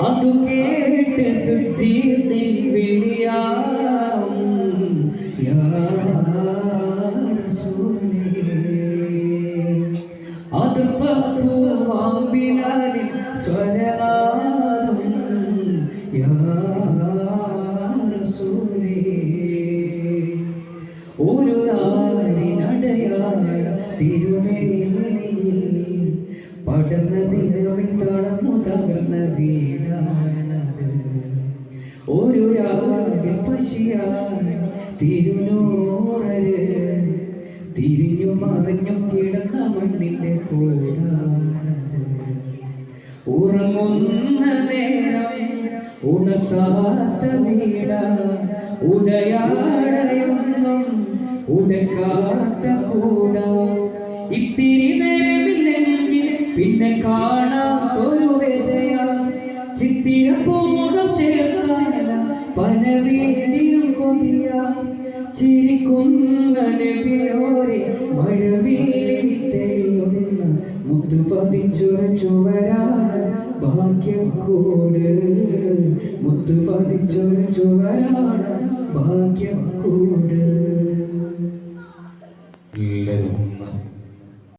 അതു കേട്ട് സുദ്ധീർത്തി വെളിയാം. യാ റസൂലേ അത് പത്തുവാമ്പിലാലിൻ സ്വരനാദം. യാ റസൂലേ. ഒരു നാടിനടയാള തിരുമേനിയിൽ പടർന്ന തിരുനൂറര് തിരിഞ്ഞു മറിഞ്ഞു കിടന്ന മണ്ണിന്റെ കൂടാണത് ഉറങ്ങുന്ന നേരം ഉണർത്താത്ത വീട. ഉടയാടയൊന്നും ഉടക്കാത്ത കൂട. ഇത്തിരി നേരമില്ലെങ്കിൽ പിന്നെ കാണാത്തൊരു വ്യതയാ. ചിത്തിര പൂമുഖം പനവേണ്ടിനും കൊതിയ. ചിരിക്കുന്ന നബിയോരെ മഴവില്ലിൽ തെളിയുന്ന മുത്തുപതിച്ചുറച്ചുവരാണ് ഭാഗ്യക്കൂട് മുത്തുപതിച്ചുറച്ചുവരാണ് ഭാഗ്യക്കൂട് എല്ലാവരും